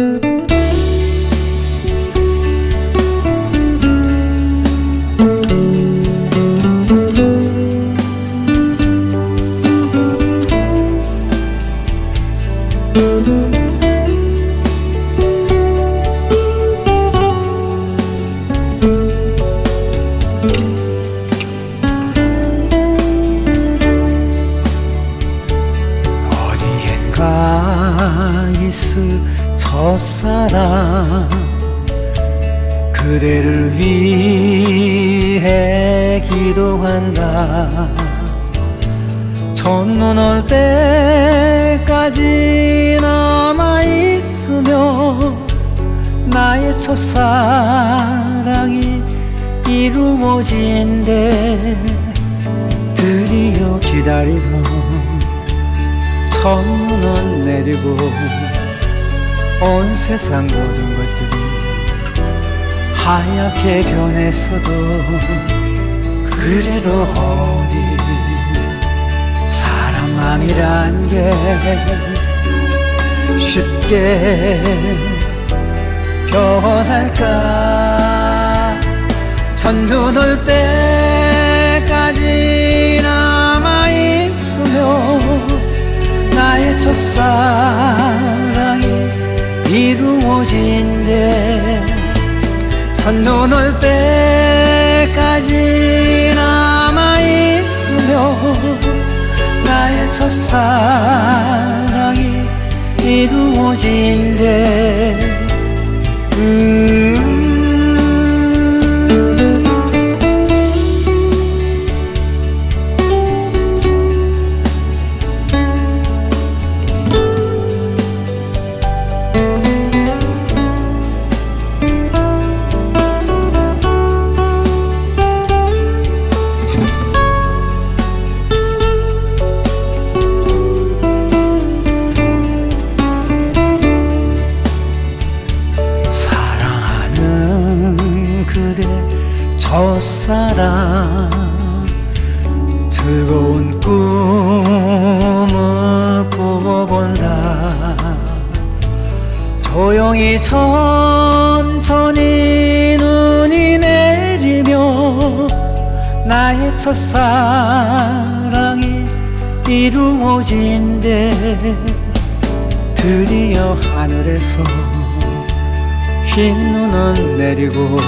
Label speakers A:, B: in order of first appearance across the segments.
A: 어디 첫사랑 그대를 위해 기도한다. 첫눈 올 때까지 남아있으며 나의 첫사랑이 이루어진대. 드디어 기다리던 첫눈은 내리고 온 세상 모든 것들이 하얗게 변했어도 그래도 어디 사람 마음이란 게 쉽게 변할까? 첫눈 올 때까지 남아있으며 나의 첫사랑이 이루어진대 첫눈 올 때까지 남아있으며 나의 첫사랑이 이루어진대 첫사랑 즐거운 꿈을 꾸어본다. 조용히 천천히 눈이 내리며 나의 첫사랑이 이루어진대 드디어 하늘에서 흰 눈은 내리고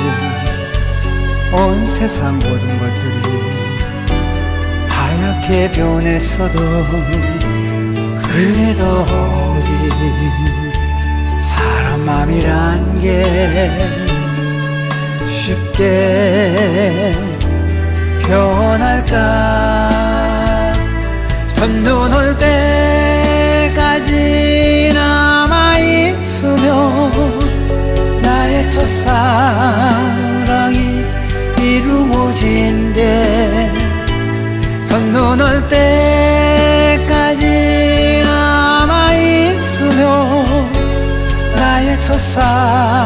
A: 온 세상 모든 것들이 하얗게 변했어도 그래도 어디 사람 마음이란 게 쉽게 변할까? 첫눈 올 때까지 남아있으며 나의 첫사랑이 이루어진대. 첫눈 올 때까지 남아있으며 나의 첫사랑이